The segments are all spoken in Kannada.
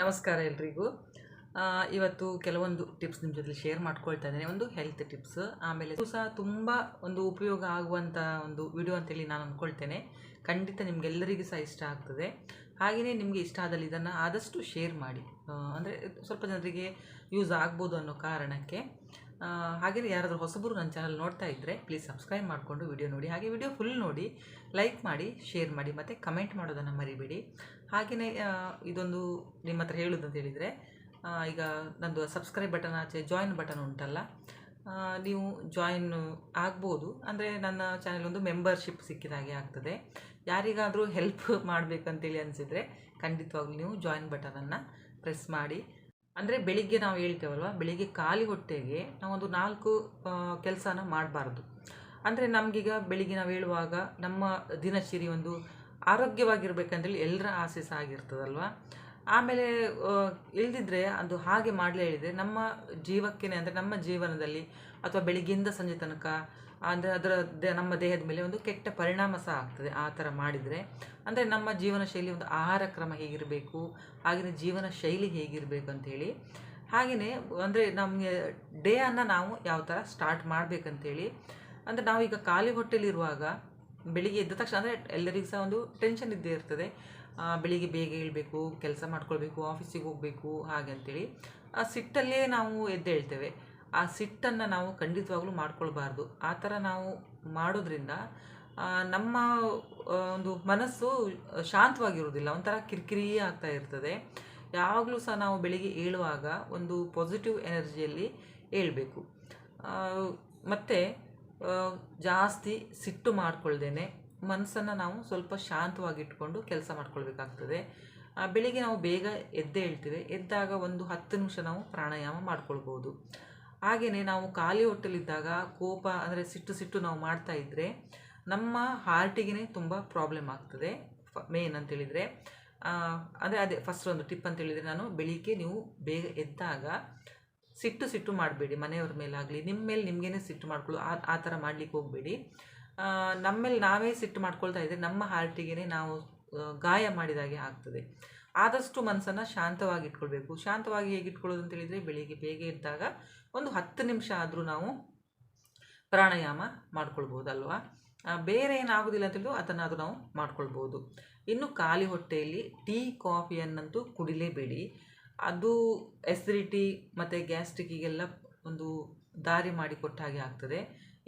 ನಮಸ್ಕಾರ ಎಲ್ರಿಗೂ. ಇವತ್ತು ಕೆಲವೊಂದು ಟಿಪ್ಸ್ ನಿಮ್ಮ ಜೊತೆ ಶೇರ್ ಮಾಡ್ಕೊಳ್ತಾ ಇದ್ದೇನೆ. ಒಂದು ಹೆಲ್ತ್ ಟಿಪ್ಸ್ ಆಮೇಲೆ ಸಹ ತುಂಬ ಒಂದು ಉಪಯೋಗ ಆಗುವಂಥ ಒಂದು ವಿಡಿಯೋ ಅಂತೇಳಿ ನಾನು ಅಂದ್ಕೊಳ್ತೇನೆ ಖಂಡಿತ ನಿಮಗೆಲ್ಲರಿಗೂ ಸಹ ಇಷ್ಟ ಆಗ್ತದೆ. ಹಾಗೆಯೇ ನಿಮಗೆ ಇಷ್ಟ ಆದಲ್ಲಿ ಇದನ್ನು ಆದಷ್ಟು ಶೇರ್ ಮಾಡಿ. ಅಂದರೆ ಸ್ವಲ್ಪ ಜನರಿಗೆ ಯೂಸ್ ಆಗ್ಬೋದು ಅನ್ನೋ ಕಾರಣಕ್ಕೆ. ಹಾಗೆಯೇ ಯಾರಾದರೂ ಹೊಸಬರು ನನ್ನ ಚಾನಲ್ ನೋಡ್ತಾ ಇದ್ದರೆ ಪ್ಲೀಸ್ ಸಬ್ಸ್ಕ್ರೈಬ್ ಮಾಡಿಕೊಂಡು ವಿಡಿಯೋ ನೋಡಿ. ಹಾಗೆ ವಿಡಿಯೋ ಫುಲ್ ನೋಡಿ ಲೈಕ್ ಮಾಡಿ ಶೇರ್ ಮಾಡಿ ಮತ್ತು ಕಮೆಂಟ್ ಮಾಡೋದನ್ನು ಮರಿಬೇಡಿ. ಹಾಗೆಯೇ ಇದೊಂದು ನಿಮ್ಮ ಹತ್ರ ಹೇಳೋದು ಅಂತ ಹೇಳಿದರೆ ಈಗ ನಂದು ಸಬ್ಸ್ಕ್ರೈಬ್ ಬಟನ್ ಆಚೆ ಜಾಯಿನ್ ಬಟನ್ ಉಂಟಲ್ಲ ನೀವು ಜಾಯಿನ್ ಆಗ್ಬೋದು. ಅಂದರೆ ನನ್ನ ಚಾನೆಲ್ ಒಂದು ಮೆಂಬರ್ಶಿಪ್ ಸಿಕ್ಕಿದ ಹಾಗೆ ಆಗ್ತದೆ. ಯಾರಿಗಾದರೂ ಹೆಲ್ಪ್ ಮಾಡಬೇಕಂತೇಳಿ ಅನಿಸಿದರೆ ಖಂಡಿತವಾಗ್ಲೂ ನೀವು ಜಾಯಿನ್ ಬಟನನ್ನು ಪ್ರೆಸ್ ಮಾಡಿ. ಅಂದರೆ ಬೆಳಿಗ್ಗೆ ನಾವು ಹೇಳ್ತೇವಲ್ವ, ಬೆಳಿಗ್ಗೆ ಖಾಲಿ ಹೊಟ್ಟೆಗೆ ನಾವೊಂದು ನಾಲ್ಕು ಕೆಲಸನ ಮಾಡಬಾರ್ದು. ಅಂದರೆ ನಮಗೀಗ ಬೆಳಿಗ್ಗೆ ನಾವು ಹೇಳುವಾಗ ನಮ್ಮ ದಿನಚರಿ ಒಂದು ಆರೋಗ್ಯವಾಗಿರ್ಬೇಕಂತೇಳಿ ಎಲ್ಲರ ಆಸೆ ಸಹ ಆಗಿರ್ತದಲ್ವ ಆಮೇಲೆ ಇಲ್ದಿದ್ರೆ ಅದು ಹಾಗೆ ಮಾಡಲೇ ಹೇಳಿದರೆ ನಮ್ಮ ಜೀವಕ್ಕೇನೆ ಅಂದರೆ ನಮ್ಮ ಜೀವನದಲ್ಲಿ ಅಥವಾ ಬೆಳಿಗ್ಗೆಯಿಂದ ಸಂಜೆ ತನಕ ಅಂದರೆ ಅದರ ನಮ್ಮ ದೇಹದ ಮೇಲೆ ಒಂದು ಕೆಟ್ಟ ಪರಿಣಾಮ ಸಹ ಆಗ್ತದೆ ಆ ಥರ ಮಾಡಿದರೆ. ಅಂದರೆ ನಮ್ಮ ಜೀವನ ಶೈಲಿ ಒಂದು ಆಹಾರ ಕ್ರಮ ಹೇಗಿರಬೇಕು ಹಾಗೆಯೇ ಜೀವನ ಶೈಲಿ ಹೇಗಿರಬೇಕು ಅಂಥೇಳಿ ಹಾಗೆಯೇ ಅಂದರೆ ನಮಗೆ ಡೇಯನ್ನು ನಾವು ಯಾವ ಥರ ಸ್ಟಾರ್ಟ್ ಮಾಡಬೇಕಂತೇಳಿ. ಅಂದರೆ ನಾವೀಗ ಖಾಲಿ ಹೊಟ್ಟೆಲಿರುವಾಗ ಬೆಳಿಗ್ಗೆ ಎದ್ದ ತಕ್ಷಣ, ಅಂದರೆ ಎಲ್ಲರಿಗೂ ಸಹ ಒಂದು ಟೆನ್ಷನ್ ಇದ್ದೇ ಇರ್ತದೆ. ಬೆಳಿಗ್ಗೆ ಬೇಗ ಏಳಬೇಕು, ಕೆಲಸ ಮಾಡ್ಕೊಳ್ಬೇಕು ಆಫೀಸಿಗೆ ಹೋಗಬೇಕು, ಹಾಗೆ ಅಂತೇಳಿ. ಆ, ಸಿಟ್ಟಲ್ಲೇ ನಾವು ಎದ್ದೇಳ್ತೇವೆ. ಆ ಸಿಟ್ಟನ್ನು ನಾವು ಖಂಡಿತವಾಗ್ಲೂ ಮಾಡ್ಕೊಳ್ಬಾರ್ದು. ಆ ಥರ ನಾವು ಮಾಡೋದ್ರಿಂದ ನಮ್ಮ ಒಂದು ಮನಸ್ಸು ಶಾಂತವಾಗಿರುವುದಿಲ್ಲ. ಒಂಥರ ಕಿರಿಕಿರಿ ಆಗ್ತಾ ಇರ್ತದೆ. ಯಾವಾಗಲೂ ಸಹ ನಾವು ಬೆಳಿಗ್ಗೆ ಏಳುವಾಗ ಒಂದು ಪಾಸಿಟಿವ್ ಎನರ್ಜಿಯಲ್ಲಿ ಏಳಬೇಕು. ಮತ್ತು ಜಾಸ್ತಿ ಸಿಟ್ಟು ಮಾಡ್ಕೊಳ್ದೇನೆ ಮನಸ್ಸನ್ನು ನಾವು ಸ್ವಲ್ಪ ಶಾಂತವಾಗಿಟ್ಕೊಂಡು ಕೆಲಸ ಮಾಡ್ಕೊಳ್ಬೇಕಾಗ್ತದೆ. ಬೆಳಿಗ್ಗೆ ನಾವು ಬೇಗ ಎದ್ದೇ ಹೇಳ್ತೀವಿ. ಎದ್ದಾಗ ಒಂದು ಹತ್ತು ನಿಮಿಷ ನಾವು ಪ್ರಾಣಾಯಾಮ ಮಾಡ್ಕೊಳ್ಬೋದು. ಹಾಗೆಯೇ ನಾವು ಖಾಲಿ ಹೊಟ್ಟೆಲಿದ್ದಾಗ ಕೋಪ ಅಂದರೆ ಸಿಟ್ಟು ಸಿಟ್ಟು ನಾವು ಮಾಡ್ತಾ ಇದ್ದರೆ ನಮ್ಮ ಹಾರ್ಟಿಗೆ ತುಂಬ ಪ್ರಾಬ್ಲಮ್ ಆಗ್ತದೆ ಮೇನ್ ಅಂತೇಳಿದರೆ ಅಂದರೆ ಅದೇ ಫಸ್ಟ್ ಒಂದು ಟಿಪ್ ಅಂತೇಳಿದರೆ ನಾನು ಬೆಳಿಗ್ಗೆ ನೀವು ಬೇಗ ಎದ್ದಾಗ ಸಿಟ್ಟು ಸಿಟ್ಟು ಮಾಡಬೇಡಿ, ಮನೆಯವ್ರ ಮೇಲಾಗಲಿ ನಿಮ್ಮ ಮೇಲೆ ನಿಮಗೇನೆ ಸಿಟ್ಟು ಮಾಡ್ಕೊಳ್ಳೋ ಆ ಆ ಥರ ಮಾಡಲಿಕ್ಕೆ ಹೋಗಬೇಡಿ. ಮೇಲೆ ನಾವೇ ಸಿಟ್ಟು ಮಾಡ್ಕೊಳ್ತಾ ಇದ್ದರೆ ನಮ್ಮ ಹಾರ್ಟಿಗೆ ನಾವು ಗಾಯ ಮಾಡಿದಾಗೆ ಆಗ್ತದೆ. ಆದಷ್ಟು ಮನಸ್ಸನ್ನು ಶಾಂತವಾಗಿ ಇಟ್ಕೊಳ್ಬೇಕು ಶಾಂತವಾಗಿ ಹೇಗೆ ಇಟ್ಕೊಳ್ಳೋದು ಅಂತ ಹೇಳಿದರೆ, ಬೆಳಿಗ್ಗೆ ಬೇಗ ಇದ್ದಾಗ ಒಂದು ಹತ್ತು ನಿಮಿಷ ಆದರೂ ನಾವು ಪ್ರಾಣಾಯಾಮ ಮಾಡ್ಕೊಳ್ಬೋದಲ್ವಾ? ಅಲ್ವಾ ಬೇರೆ ಏನಾಗೋದಿಲ್ಲ ಅಂತ ಹೇಳಿದ್ರು ಅದನ್ನಾದರೂ ನಾವು ಮಾಡ್ಕೊಳ್ಬೋದು. ಇನ್ನು ಖಾಲಿ ಹೊಟ್ಟೆಯಲ್ಲಿ ಟೀ ಕಾಫಿಯನ್ನಂತೂ ಕುಡಿಲೇಬೇಡಿ. ಅದು ಎಸಿಡಿಟಿ ಮತ್ತು ಗ್ಯಾಸ್ಟ್ರಿಕ್ಕಿಗೆಲ್ಲ ಒಂದು ದಾರಿ ಮಾಡಿಕೊಟ್ಟ ಹಾಗೆ ಆಗ್ತದೆ.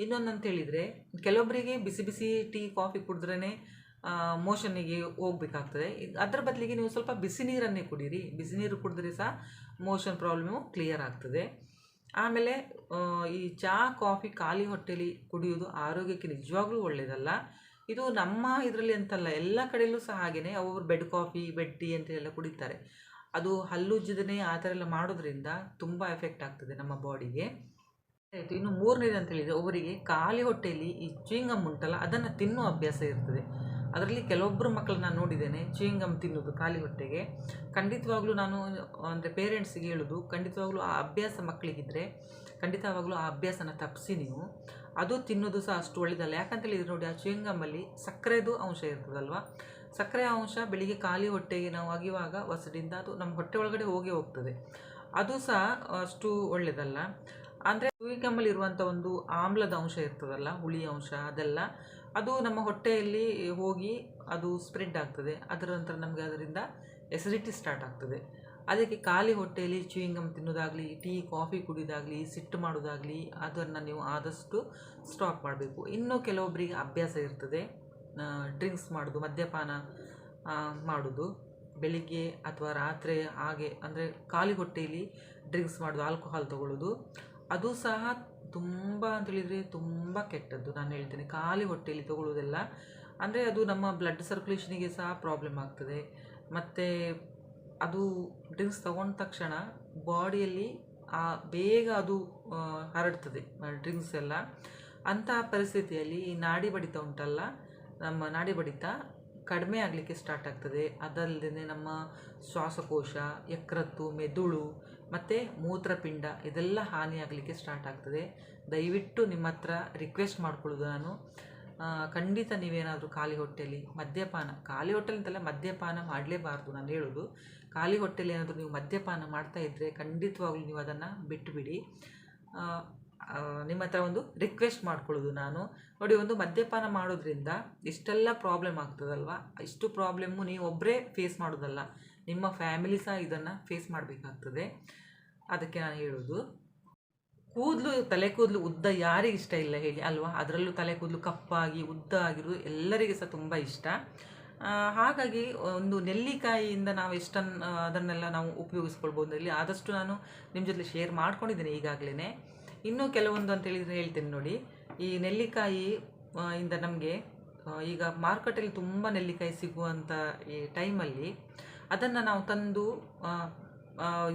ಇನ್ನೊಂದು ಅಂತ ಹೇಳಿದರೆ ಕೆಲವೊಬ್ಬರಿಗೆ ಬಿಸಿ ಬಿಸಿ ಟೀ, ಕಾಫಿ ಕುಡಿದ್ರೇ ಮೋಷನ್ನಿಗೆ ಹೋಗ್ಬೇಕಾಗ್ತದೆ. ಅದರ ಬದಲಿಗೆ ನೀವು ಸ್ವಲ್ಪ ಬಿಸಿ ನೀರನ್ನೇ ಕುಡೀರಿ. ಬಿಸಿ ನೀರು ಕುಡಿದ್ರೆ ಸಹ ಮೋಷನ್ ಪ್ರಾಬ್ಲಮು ಕ್ಲಿಯರ್ ಆಗ್ತದೆ. ಆಮೇಲೆ ಈ ಚಹಾ ಕಾಫಿ, ಖಾಲಿ ಹೊಟ್ಟೆಲಿ ಕುಡಿಯೋದು ಆರೋಗ್ಯಕ್ಕೆ ನಿಜವಾಗ್ಲೂ ಒಳ್ಳೆಯದಲ್ಲ ಇದು ನಮ್ಮ ಇದರಲ್ಲಿ ಅಂತಲ್ಲ, ಎಲ್ಲ ಕಡೆಯಲ್ಲೂ ಸಹ ಹಾಗೆಯೇ ಅವರು ಬೆಡ್ ಕಾಫಿ ಬೆಡ್ ಟೀ ಅಂತ ಎಲ್ಲ ಕುಡಿತಾರೆ. ಅದು ಹಲ್ಲುಜ್ಜದನೇ ಆ ಥರ ಎಲ್ಲ ಮಾಡೋದ್ರಿಂದ ತುಂಬ ಎಫೆಕ್ಟ್ ಆಗ್ತದೆ ನಮ್ಮ ಬಾಡಿಗೆ ಆಯಿತು, ಇನ್ನು ಮೂರನೇದು ಅಂತ ಹೇಳಿದರೆ ಒಬ್ಬರಿಗೆ ಖಾಲಿ ಹೊಟ್ಟೆಯಲ್ಲಿ ಈ ಚೀಂಗಮ್ ಉಂಟಲ್ಲ, ಅದನ್ನು ತಿನ್ನುವ ಅಭ್ಯಾಸ ಇರ್ತದೆ. ಅದರಲ್ಲಿ ಕೆಲವೊಬ್ಬರು ಮಕ್ಕಳನ್ನ ನಾನು ನೋಡಿದ್ದೇನೆ ಚೂಯಿಂಗಮ್ ತಿನ್ನೋದು ಖಾಲಿ ಹೊಟ್ಟೆಗೆ. ಖಂಡಿತವಾಗ್ಲೂ ನಾನು, ಅಂದರೆ ಪೇರೆಂಟ್ಸಿಗೆ ಹೇಳೋದು, ಖಂಡಿತವಾಗ್ಲೂ ಆ ಅಭ್ಯಾಸ ಮಕ್ಕಳಿಗಿದ್ರೆ ಖಂಡಿತವಾಗ್ಲೂ ಆ ಅಭ್ಯಾಸನ ತಪ್ಪಿಸಿ ನೀವು. ಅದು ತಿನ್ನೋದು ಸಹ ಅಷ್ಟು ಒಳ್ಳೆಯದಲ್ಲ ಯಾಕಂತೇಳಿದ್ರೆ ನೋಡಿ, ಆ ಚೇಂಗಮ್ಮಲ್ಲಿ ಸಕ್ಕರೆದು ಅಂಶ ಇರ್ತದಲ್ವಾ? ಸಕ್ಕರೆ ಅಂಶ ಬೆಳಿಗ್ಗೆ ಖಾಲಿ ಹೊಟ್ಟೆಗೆ ನಾವು ಅಗಿಯುವಾಗ ಹೊಸಡಿಂದ ಅದು ನಮ್ಮ ಹೊಟ್ಟೆ ಒಳಗಡೆ ಹೋಗಿ ಹೋಗ್ತದೆ. ಅದು ಸಹ ಅಷ್ಟು ಒಳ್ಳೆಯದಲ್ಲ ಅಂದರೆ ಚೂಯಿಂಗಮ್ಮಲ್ಲಿ ಇರುವಂಥ ಒಂದು ಆಮ್ಲದ ಅಂಶ ಇರ್ತದಲ್ಲ, ಹುಳಿ ಅಂಶ ಅದೆಲ್ಲ ಅದು ನಮ್ಮ ಹೊಟ್ಟೆಯಲ್ಲಿ ಹೋಗಿ ಅದು ಸ್ಪ್ರೆಡ್ ಆಗ್ತದೆ. ಅದರ ನಂತರ ನಮಗೆ ಅದರಿಂದ ಎಸಿಡಿಟಿ ಸ್ಟಾರ್ಟ್ ಆಗ್ತದೆ. ಅದಕ್ಕೆ ಖಾಲಿ ಹೊಟ್ಟೆಯಲ್ಲಿ ಚೂಯಿಂಗಮ್ ತಿನ್ನೋದಾಗಲಿ ಟೀ ಕಾಫಿ ಕುಡಿಯೋದಾಗಲಿ ಸಿಟ್ಟು ಮಾಡೋದಾಗಲಿ ಅದನ್ನು ನೀವು ಆದಷ್ಟು ಸ್ಟಾಪ್ ಮಾಡಬೇಕು. ಇನ್ನೂ ಕೆಲವೊಬ್ಬರಿಗೆ ಅಭ್ಯಾಸ ಇರ್ತದೆ. ಡ್ರಿಂಕ್ಸ್ ಮಾಡೋದು, ಮದ್ಯಪಾನ ಮಾಡೋದು. ಬೆಳಿಗ್ಗೆ ಅಥವಾ ರಾತ್ರಿ ಹಾಗೆ, ಅಂದರೆ ಖಾಲಿ ಹೊಟ್ಟೆಯಲ್ಲಿ ಡ್ರಿಂಕ್ಸ್ ಮಾಡೋದು ಆಲ್ಕೋಹಾಲ್ ತೊಗೊಳ್ಳೋದು ಅದು ಸಹ ತುಂಬ ಅಂತೇಳಿದರೆ ತುಂಬ ಕೆಟ್ಟದ್ದು ನಾನು ಹೇಳ್ತೇನೆ. ಖಾಲಿ ಹೊಟ್ಟೆಯಲ್ಲಿ ತಗೊಳ್ಳೋದೆಲ್ಲ ಅಂದರೆ ಅದು ನಮ್ಮ ಬ್ಲಡ್ ಸರ್ಕ್ಯುಲೇಷನಿಗೆ ಸಹ ಪ್ರಾಬ್ಲಮ್ ಆಗ್ತದೆ. ಮತ್ತು ಅದು ಡ್ರಿಂಕ್ಸ್ ತಗೊಂಡ ತಕ್ಷಣ ಬಾಡಿಯಲ್ಲಿ ಆ ಬೇಗ ಅದು ಹರಡ್ತದೆ ಡ್ರಿಂಕ್ಸ್ ಎಲ್ಲ. ಅಂತಹ ಪರಿಸ್ಥಿತಿಯಲ್ಲಿ ಈ ನಾಡಿ ಬಡಿತ ಉಂಟಲ್ಲ, ನಮ್ಮ ನಾಡಿ ಬಡಿತ ಕಡಿಮೆ ಆಗಲಿಕ್ಕೆ ಸ್ಟಾರ್ಟ್ ಆಗ್ತದೆ. ಅದಲ್ಲದೆ ನಮ್ಮ ಶ್ವಾಸಕೋಶ, ಯಕೃತ್ತು, ಮೆದುಳು ಮತ್ತು ಮೂತ್ರಪಿಂಡ ಇದೆಲ್ಲ ಹಾನಿಯಾಗಲಿಕ್ಕೆ ಸ್ಟಾರ್ಟ್ ಆಗ್ತದೆ. ದಯವಿಟ್ಟು ನಿಮ್ಮ ಹತ್ರ ರಿಕ್ವೆಸ್ಟ್ ಮಾಡ್ಕೊಳ್ಳೋದು ನಾನು. ಖಂಡಿತ ನೀವೇನಾದರೂ ಖಾಲಿ ಹೊಟ್ಟೆಲಿ ಮದ್ಯಪಾನ, ಖಾಲಿ ಅಂತಲ್ಲ ಮದ್ಯಪಾನ ಮಾಡಲೇಬಾರ್ದು ನಾನು ಹೇಳೋದು. ಖಾಲಿ ಹೊಟ್ಟೆಯಲ್ಲಿ ಏನಾದರೂ ನೀವು ಮದ್ಯಪಾನ ಮಾಡ್ತಾ ಇದ್ದರೆ ಖಂಡಿತವಾಗ್ಲೂ ನೀವು ಅದನ್ನು ಬಿಟ್ಟುಬಿಡಿ ನಿಮ್ಮ ಹತ್ರ ಒಂದು ರಿಕ್ವೆಸ್ಟ್ ಮಾಡ್ಕೊಳ್ಳೋದು ನಾನು. ನೋಡಿ, ಒಂದು ಮದ್ಯಪಾನ ಮಾಡೋದ್ರಿಂದ ಇಷ್ಟೆಲ್ಲ ಪ್ರಾಬ್ಲಮ್ ಆಗ್ತದಲ್ವ? ಇಷ್ಟು ಪ್ರಾಬ್ಲಮ್ಮು ನೀವು ಒಬ್ಬರೇ ಫೇಸ್ ಮಾಡೋದಲ್ಲ. ನಿಮ್ಮ ಫ್ಯಾಮಿಲಿ ಸಹ ಇದನ್ನು ಫೇಸ್ ಮಾಡಬೇಕಾಗ್ತದೆ. ಅದಕ್ಕೆ ನಾನು ಹೇಳೋದು, ಕೂದಲು, ತಲೆ ಕೂದಲು ಉದ್ದ ಯಾರಿಗೆ ಇಷ್ಟ ಇಲ್ಲ ಹೇಳಿ ಅಲ್ವಾ? ಅದರಲ್ಲೂ ತಲೆ ಕೂದಲು ಕಪ್ಪಾಗಿ, ಉದ್ದ ಆಗಿರೋದು ಎಲ್ಲರಿಗೆ ಸಹ ತುಂಬ ಇಷ್ಟ. ಹಾಗಾಗಿ ಒಂದು ನೆಲ್ಲಿಕಾಯಿಯಿಂದ ನಾವು ಎಷ್ಟನ್ನು ಅದನ್ನೆಲ್ಲ ನಾವು ಉಪಯೋಗಿಸ್ಕೊಳ್ಬೋದು ಇಲ್ಲಿ ಆದಷ್ಟು ನಾನು ನಿಮ್ಮ ಜೊತೆ ಶೇರ್ ಮಾಡ್ಕೊಂಡಿದ್ದೀನಿ ಈಗಾಗಲೇ ಇನ್ನೂ ಕೆಲವೊಂದು ಅಂತ ಹೇಳಿದರೆ ಹೇಳ್ತೇನೆ ನೋಡಿ. ಈ ನೆಲ್ಲಿಕಾಯಿ ಇಂದ ನಮಗೆ ಈಗ ಮಾರ್ಕೆಟಲ್ಲಿ ತುಂಬ ನೆಲ್ಲಿಕಾಯಿ ಸಿಗುವಂಥ ಈ ಟೈಮಲ್ಲಿ ಅದನ್ನು ನಾವು ತಂದು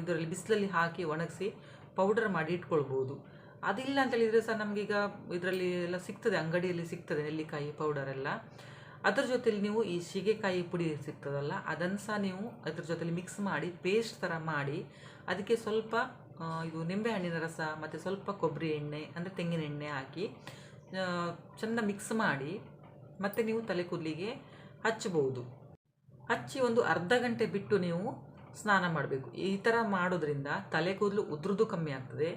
ಇದರಲ್ಲಿ ಬಿಸಿಲಲ್ಲಿ ಹಾಕಿ ಒಣಗಿಸಿ ಪೌಡರ್ ಮಾಡಿ ಇಟ್ಕೊಳ್ಬೋದು. ಅದಿಲ್ಲ ಅಂತ ಹೇಳಿದರೆ ಸಹ ನಮಗೀಗ ಇದರಲ್ಲಿ ಎಲ್ಲ ಸಿಗ್ತದೆ, ಅಂಗಡಿಯಲ್ಲಿ ಸಿಗ್ತದೆ ನೆಲ್ಲಿಕಾಯಿ ಪೌಡರ್ ಎಲ್ಲ. ಅದ್ರ ಜೊತೆಲಿ ನೀವು ಈ ಶೀಗೆಕಾಯಿ ಪುಡಿ ಸಿಗ್ತದಲ್ಲ, ಅದನ್ನು ಸಹ ನೀವು ಅದ್ರ ಜೊತೆಲಿ ಮಿಕ್ಸ್ ಮಾಡಿ ಪೇಸ್ಟ್ ಥರ ಮಾಡಿ, ಅದಕ್ಕೆ ಸ್ವಲ್ಪ ಇದು ನಿಂಬೆಹಣ್ಣಿನ ರಸ, ಮತ್ತು ಸ್ವಲ್ಪ ಕೊಬ್ಬರಿ ಎಣ್ಣೆ, ಅಂದರೆ ತೆಂಗಿನ ಎಣ್ಣೆ ಹಾಕಿ ಚೆಂದ ಮಿಕ್ಸ್ ಮಾಡಿ, ಮತ್ತು ನೀವು ತಲೆ ಕೂದಲಿಗೆ ಹಚ್ಚಬಹುದು ಹಚ್ಚಿ ಒಂದು ಅರ್ಧ ಗಂಟೆ ಬಿಟ್ಟು ನೀವು ಸ್ನಾನ ಮಾಡಬೇಕು. ಈ ಥರ ಮಾಡೋದ್ರಿಂದ ತಲೆ ಕೂದಲು ಉದ್ರದ್ದು ಕಮ್ಮಿ ಆಗ್ತದೆ,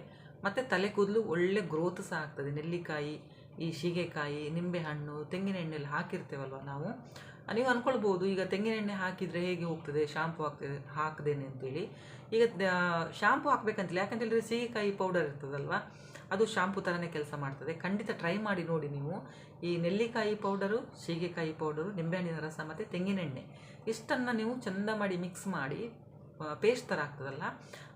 ಮತ್ತು ತಲೆ ಕೂದಲು ಒಳ್ಳೆ ಗ್ರೋತ್ ಸಹ ಆಗ್ತದೆ. ನೆಲ್ಲಿಕಾಯಿ, ಈ ಶೀಗೆಕಾಯಿ ನಿಂಬೆಹಣ್ಣು, ತೆಂಗಿನ ಎಣ್ಣೆಲ್ಲ ಹಾಕಿರ್ತೇವಲ್ವ ನಾವು? ನೀವು ಅಂದ್ಕೊಳ್ಬೋದು ಈಗ ತೆಂಗಿನ ಎಣ್ಣೆ ಹಾಕಿದರೆ ಹೇಗೆ ಹೋಗ್ತದೆ? ಶಾಂಪು ಹಾಕ್ತದೆ ಹಾಕ್ದೇನೆ ಅಂತೇಳಿ. ಈಗ ಶಾಂಪು ಹಾಕ್ಬೇಕಂತಿಲ್ಲ. ಯಾಕಂತೇಳಿದ್ರೆ ಸೀಗೆಕಾಯಿ ಪೌಡರ್ ಇರ್ತದಲ್ವ? ಅದು ಶಾಂಪು ಥರನೇ ಕೆಲಸ ಮಾಡ್ತದೆ. ಖಂಡಿತ ಟ್ರೈ ಮಾಡಿ ನೋಡಿ ನೀವು. ಈ ನೆಲ್ಲಿಕಾಯಿ ಪೌಡರು ಸೀಗೆಕಾಯಿ ಪೌಡರು ನಿಂಬೆಹಣ್ಣಿನ ರಸ ಮತ್ತು ತೆಂಗಿನೆಣ್ಣೆ. ಇಷ್ಟನ್ನು ನೀವು ಚೆಂದ ಮಾಡಿ ಮಿಕ್ಸ್ ಮಾಡಿ ಪೇಸ್ಟ್ ಥರ ಆಗ್ತದಲ್ಲ,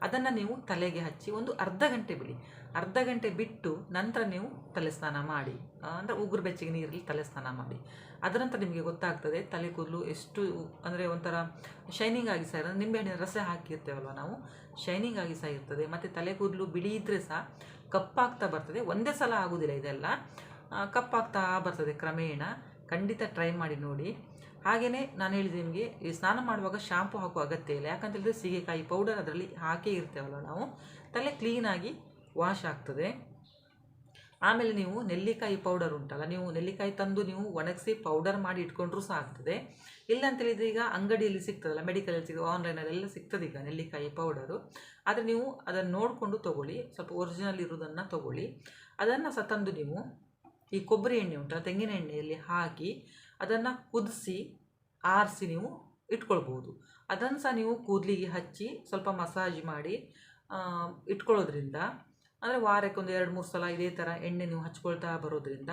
ಅದನ್ನು ನೀವು ತಲೆಗೆ ಹಚ್ಚಿ ಒಂದು ಅರ್ಧ ಗಂಟೆ ಬಿಡಿ. ಅರ್ಧ ಗಂಟೆ ಬಿಟ್ಟು ನಂತರ ನೀವು ತಲೆ ಸ್ನಾನ ಮಾಡಿ ಅಂದರೆ ಉಗುರು ಬೆಚ್ಚಗೆ ನೀರಲ್ಲಿ ತಲೆ ಸ್ನಾನ ಮಾಡಿ. ಅದರ ನಂತರ ನಿಮಗೆ ಗೊತ್ತಾಗ್ತದೆ ತಲೆ ಕೂದಲು ಎಷ್ಟು, ಅಂದರೆ ಒಂಥರ ಶೈನಿಂಗ್ ಆಗಿ ಸಹ ನಿಂಬೆಹಣ್ಣಿನ ರಸ ಹಾಕಿರ್ತೇವಲ್ವ ನಾವು? ಶೈನಿಂಗ್ ಆಗಿ ಸಹ ಇರ್ತದೆ. ಮತ್ತು ತಲೆ ಕೂದಲು ಬಿಡಿ ಇದ್ದರೆ ಸಹ ಕಪ್ಪಾಗ್ತಾ ಬರ್ತದೆ. ಒಂದೇ ಸಲ ಆಗೋದಿಲ್ಲ ಇದೆಲ್ಲ. ಕಪ್ಪಾಗ್ತಾ ಬರ್ತದೆ ಕ್ರಮೇಣ. ಖಂಡಿತ ಟ್ರೈ ಮಾಡಿ ನೋಡಿ. ಹಾಗೆಯೇ ನಾನು ಹೇಳಿದೆ ನಿಮಗೆ, ಈ ಸ್ನಾನ ಮಾಡುವಾಗ ಶಾಂಪು ಹಾಕುವ ಅಗತ್ಯ ಇಲ್ಲ. ಯಾಕಂತೇಳಿದ್ರೆ ಸೀಗೆಕಾಯಿ ಪೌಡರ್ ಅದರಲ್ಲಿ ಹಾಕೇ ಇರ್ತೇವಲ್ಲ ನಾವು. ತಲೆ ಕ್ಲೀನಾಗಿ ವಾಶ್ ಆಗ್ತದೆ. ಆಮೇಲೆ ನೀವು ನೆಲ್ಲಿಕಾಯಿ ಪೌಡರ್ ಉಂಟಲ್ಲ, ನೀವು ನೆಲ್ಲಿಕಾಯಿ ತಂದು ನೀವು ಒಣಗಿಸಿ ಪೌಡರ್ ಮಾಡಿ ಇಟ್ಕೊಂಡ್ರೂ ಸಹ ಆಗ್ತದೆ. ಇಲ್ಲ ಅಂತ ಹೇಳಿದ್ರೆ ಈಗ ಅಂಗಡಿಯಲ್ಲಿ ಸಿಗ್ತದಲ್ಲ ಮೆಡಿಕಲಲ್ಲಿ ಸಿಗ್ತದೆ ಆನ್ಲೈನಲ್ಲೆಲ್ಲ ಸಿಗ್ತದೆ ಈಗ ನೆಲ್ಲಿಕಾಯಿ ಪೌಡರು ಆದರೆ ನೀವು ಅದನ್ನು ನೋಡಿಕೊಂಡು ತೊಗೊಳ್ಳಿ, ಸ್ವಲ್ಪ ಒರಿಜಿನಲ್ ಇರೋದನ್ನು ತೊಗೊಳ್ಳಿ. ಅದನ್ನು ಸಹ ತಂದು ನೀವು ಈ ಕೊಬ್ಬರಿ ಎಣ್ಣೆ ಉಂಟಲ್ಲ, ತೆಂಗಿನ ಎಣ್ಣೆಯಲ್ಲಿ ಹಾಕಿ ಅದನ್ನು ಕುದಿಸಿ, ಆರಿಸಿ ನೀವು ಇಟ್ಕೊಳ್ಬೋದು ಅದನ್ನು ಸಹ ನೀವು ಕೂದಲಿಗೆ ಹಚ್ಚಿ ಸ್ವಲ್ಪ ಮಸಾಜ್ ಮಾಡಿ ಇಟ್ಕೊಳ್ಳೋದ್ರಿಂದ ಅಂದರೆ ವಾರಕ್ಕೆ ಒಂದು ಎರಡು, ಮೂರು ಸಲ ಇದೇ ಥರ ಎಣ್ಣೆ ನೀವು ಹಚ್ಕೊಳ್ತಾ ಬರೋದ್ರಿಂದ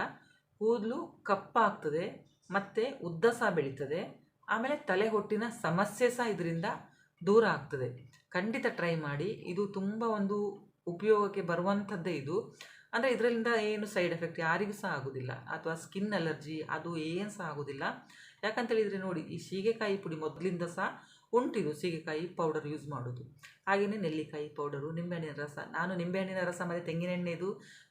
ಕೂದಲು ಕಪ್ಪಾಗ್ತದೆ, ಮತ್ತು ಉದ್ದ ಸಹ ಬೆಳೀತದೆ, ಆಮೇಲೆ ತಲೆ ಹೊಟ್ಟಿನ ಸಮಸ್ಯೆ ಸಹ ಇದರಿಂದ ದೂರ ಆಗ್ತದೆ. ಖಂಡಿತ ಟ್ರೈ ಮಾಡಿ. ಇದು ತುಂಬ ಒಂದು ಉಪಯೋಗಕ್ಕೆ ಬರುವಂಥದ್ದೇ ಇದು. ಅಂದರೆ ಇದರಿಂದ ಏನು ಸೈಡ್ ಎಫೆಕ್ಟ್ ಯಾರಿಗೂ ಸಹ ಆಗೋದಿಲ್ಲ. ಅಥವಾ ಸ್ಕಿನ್ ಅಲರ್ಜಿ ಅದು ಏನು ಸಹ ಆಗೋದಿಲ್ಲ. ಯಾಕಂತೇಳಿದರೆ ನೋಡಿ, ಈ ಸೀಗೆಕಾಯಿ ಪುಡಿ ಮೊದಲಿಂದ ಸಹ ಉಂಟಿದು ಸೀಗೆಕಾಯಿ ಪೌಡರ್ ಯೂಸ್ ಮಾಡೋದು. ಹಾಗೆಯೇ ನೆಲ್ಲಿಕಾಯಿ ಪೌಡರು ನಿಂಬೆಹಣ್ಣಿನ ರಸ. ನಾನು ನಿಂಬೆಹಣ್ಣಿನ ರಸ ಮತ್ತು ತೆಂಗಿನೆಣ್ಣೆದು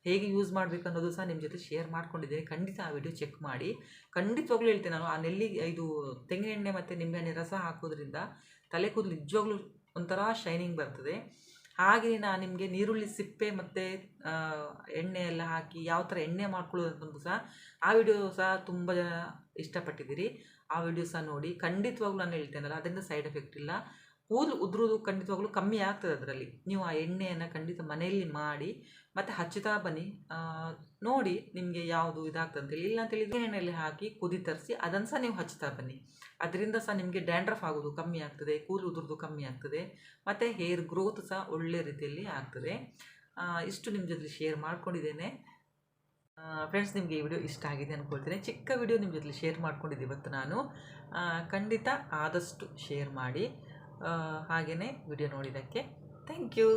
ಹೇಗೆ ಯೂಸ್ ಮಾಡಬೇಕು ಅನ್ನೋದು ಸಹ ನಿಮ್ಮ ಜೊತೆ ಶೇರ್ ಮಾಡ್ಕೊಂಡಿದ್ದೀನಿ. ಖಂಡಿತ ಆ ವಿಡಿಯೋ ಚೆಕ್ ಮಾಡಿ. ಖಂಡಿತವಾಗ್ಲೂ ಹೇಳ್ತೇನೆ ನಾನು ಆ ನೆಲ್ಲಿ, ಇದು ತೆಂಗಿನೆಣ್ಣೆ ಮತ್ತು ನಿಂಬೆಹಣ್ಣಿನ ರಸ ಹಾಕೋದ್ರಿಂದ ತಲೆ ಕೂದಲು ನಿಜವಾಗ್ಲೂ ಒಂಥರ ಶೈನಿಂಗ್ ಬರ್ತದೆ. ಹಾಗೆಯೇ ನಾನು ನಿಮಗೆ ನೀರುಳ್ಳಿ ಸಿಪ್ಪೆ ಮತ್ತು ಎಣ್ಣೆ ಎಲ್ಲ ಹಾಕಿ ಯಾವ ಥರ ಎಣ್ಣೆ ಮಾಡ್ಕೊಳ್ಳೋದು ಸಹ ಆ ವಿಡಿಯೋ ಸಹ ತುಂಬ ಜನ ಇಷ್ಟಪಟ್ಟಿದ್ದೀರಿ. ಆ ವಿಡಿಯೋಸ ನೋಡಿ. ಖಂಡಿತವಾಗ್ಲೂ ನಾನು ಹೇಳ್ತೇನಲ್ಲ ಅದರಿಂದ ಸೈಡ್ ಎಫೆಕ್ಟ್ ಇಲ್ಲ. ಕೂದಲು ಉದುರೋದು ಖಂಡಿತವಾಗ್ಲೂ ಕಮ್ಮಿ ಆಗ್ತದೆ ಅದರಲ್ಲಿ. ನೀವು ಆ ಎಣ್ಣೆಯನ್ನು ಖಂಡಿತ ಮನೆಯಲ್ಲಿ ಮಾಡಿ, ಮತ್ತು ಹಚ್ಚುತ್ತಾ ಬನ್ನಿ. ನೋಡಿ ನಿಮಗೆ ಯಾವುದು ಇದಾಗ್ತದೆ ಅಂತೇಳಿ ಇಲ್ಲ ಅಂತೇಳಿ ಎಣ್ಣೆಯಲ್ಲಿ ಹಾಕಿ ಕುದಿ ತರಿಸಿ, ಅದನ್ನು ಸಹ ನೀವು ಹಚ್ಚುತ್ತಾ ಬನ್ನಿ. ಅದರಿಂದ ಸಹ ನಿಮಗೆ ಡ್ಯಾಂಡ್ರಫ್ ಆಗೋದು ಕಮ್ಮಿ ಆಗ್ತದೆ, ಕೂದಲು ಉದುರೋದು ಕಮ್ಮಿ ಆಗ್ತದೆ, ಮತ್ತು ಹೇರ್ ಗ್ರೋತ್ ಸಹ ಒಳ್ಳೆ ರೀತಿಯಲ್ಲಿ ಆಗ್ತದೆ. ಇಷ್ಟು ನಿಮ್ಮ ಜೊತೆ ಶೇರ್ ಮಾಡ್ಕೊಂಡಿದ್ದೇನೆ. ಫ್ರೆಂಡ್ಸ್ ನಿಮಗೆ ಈ ವಿಡಿಯೋ ಇಷ್ಟ ಆಗಿದೆ ಅಂದ್ಕೊಳ್ತೀನಿ ಚಿಕ್ಕ ವಿಡಿಯೋ ನಿಮ್ಮ ಜೊತೆ ಶೇರ್ ಮಾಡ್ಕೊಂಡಿದ್ದೆ ಇವತ್ತು ನಾನು. ಖಂಡಿತ ಆದಷ್ಟು ಶೇರ್ ಮಾಡಿ. ಹಾಗೆಯೇ ವಿಡಿಯೋ ನೋಡಿದ್ದಕ್ಕೆ. Thank you